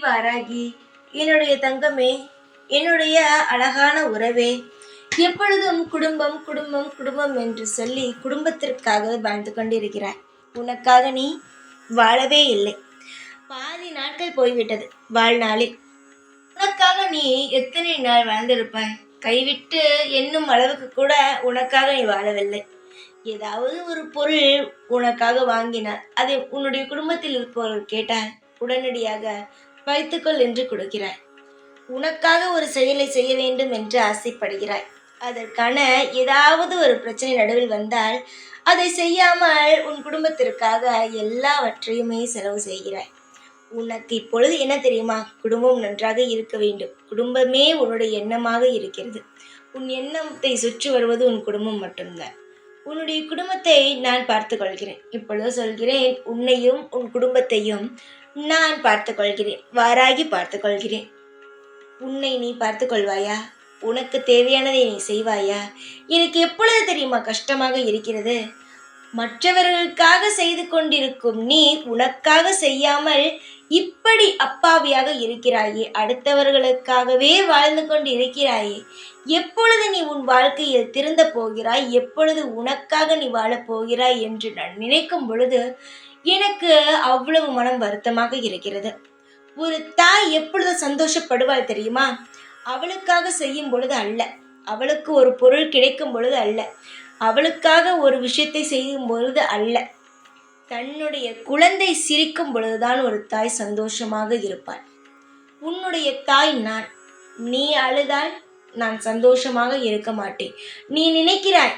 வாராகி. என்னுடைய தங்கமே என்னுடைய அழகான உறவே எப்பொழுதும் குடும்பம் குடும்பம் குடும்பம் என்று சொல்லி குடும்பத்திற்காக வாழ்ந்து கொண்டிருக்கிறாய். உனக்காக நீ வாழவே இல்லை. பாதி நாட்கள் போய்விட்டது வாழ்நாளில். உனக்காக நீ எத்தனை நாள் வாழ்ந்திருப்பாய்? கைவிட்டு என்னும் அளவுக்கு கூட உனக்காக நீ வாழவில்லை. ஏதாவது ஒரு பொருள் உனக்காக வாங்கினார். அதை உன்னுடைய குடும்பத்தில் இருப்பவர்கள் கேட்டால் உடனடியாக வைத்துக்கொள் என்று கொடுக்கிறாய். உனக்காக ஒரு செயலை செய்ய வேண்டும் என்று ஆசைப்படுகிறாய். அதற்கான ஏதாவது ஒரு பிரச்சனை நடுவில் வந்தால் அதை செய்யாமல் உன் குடும்பத்திற்காக எல்லாவற்றையுமே செலவு செய்கிறாய். உனக்கு இப்பொழுது என்ன தெரியுமா? குடும்பம் நன்றாக இருக்க வேண்டும். குடும்பமே உன்னுடைய எண்ணமாக இருக்கிறது. உன் எண்ணத்தை சுற்றி வருவது உன் குடும்பம் மட்டும்தான். உன்னுடைய குடும்பத்தை நான் பார்த்துக்கொள்கிறேன். இப்பொழுது சொல்கிறேன் உன்னையும் உன் குடும்பத்தையும் நான் பார்த்துக்கொள்கிறேன். வாராகி பார்த்துக்கொள்கிறேன். உன்னை நீ பார்த்துக்கொள்வாயா? உனக்கு தேவையானதை நீ செய்வாயா? எனக்கு எப்பொழுது தெரியுமா கஷ்டமாக இருக்கிறது? மற்றவர்களுக்காக செய்து கொண்டிருக்கும் நீ உனக்காக செய்யாமல் இப்படி அப்பாவியாக இருக்கிறாயே அடுத்தவர்களுக்காகவே வாழ்ந்து கொண்டு இருக்கிறாயே எப்பொழுது நீ உன் வாழ்க்கையில் திருந்த போகிறாய் எப்பொழுது உனக்காக நீ வாழப் போகிறாய் என்று நான் நினைக்கும் பொழுது எனக்கு அவ்வளவு மனம் வருத்தமாக இருக்கிறது. ஒரு தாய் எப்பொழுது சந்தோஷப்படுவாள் தெரியுமா? அவளுக்காக செய்யும் பொழுது அல்ல. அவளுக்கு ஒரு பொருள் கிடைக்கும் பொழுது அல்ல. அவளுக்காக ஒரு விஷயத்தை செய்யும் பொழுது அல்ல. தன்னுடைய குழந்தை சிரிக்கும் பொழுதுதான் ஒரு தாய் சந்தோஷமாக இருப்பாள். உன்னுடைய தாய் நான். நீ அழுதால் நான் சந்தோஷமாக இருக்க மாட்டேன். நீ நினைக்கிறாய்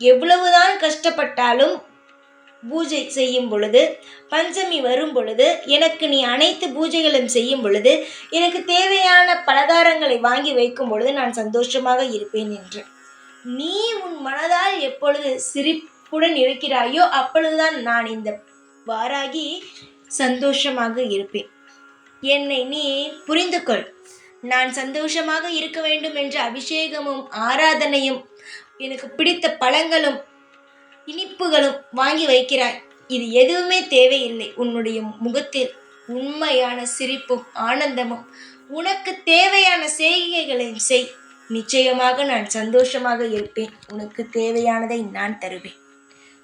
எவ்வளவுதான் கஷ்டப்பட்டாலும் பூஜை செய்யும் பொழுது பஞ்சமி வரும் பொழுது எனக்கு நீ அனைத்து பூஜைகளும் செய்யும் பொழுது எனக்கு தேவையான பலகாரங்களை வாங்கி வைக்கும் பொழுது நான் சந்தோஷமாக இருப்பேன் என்று. நீ உன் மனதால் எப்பொழுது உடன் இருக்கிறாயோ அப்பொழுதுதான் நான் இந்த வாராகி சந்தோஷமாக இருப்பேன். என்னை நீ புரிந்து கொள் நான் சந்தோஷமாக இருக்க வேண்டும் என்ற அபிஷேகமும் ஆராதனையும் எனக்கு பிடித்த பழங்களும் இனிப்புகளும் வாங்கி வைக்கிறாய். இது எதுவுமே தேவையில்லை. உன்னுடைய முகத்தில் உண்மையான சிரிப்பும் ஆனந்தமும் உனக்கு தேவையான செய்கைகளையும் செய். நிச்சயமாக நான் சந்தோஷமாக இருப்பேன். உனக்கு தேவையானதை நான் தருவேன்.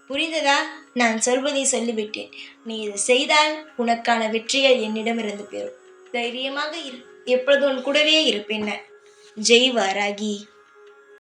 புரிந்ததா? நான் சொல்வதை சொல்லிவிட்டேன். நீ இதை செய்தால் உனக்கான வெற்றிகள் என்னிடமிருந்து பெறும். தைரியமாக இரு. எப்பொழுதும் உன் கூடவே இருப்பேன் நான். ஜெய் வாராகி.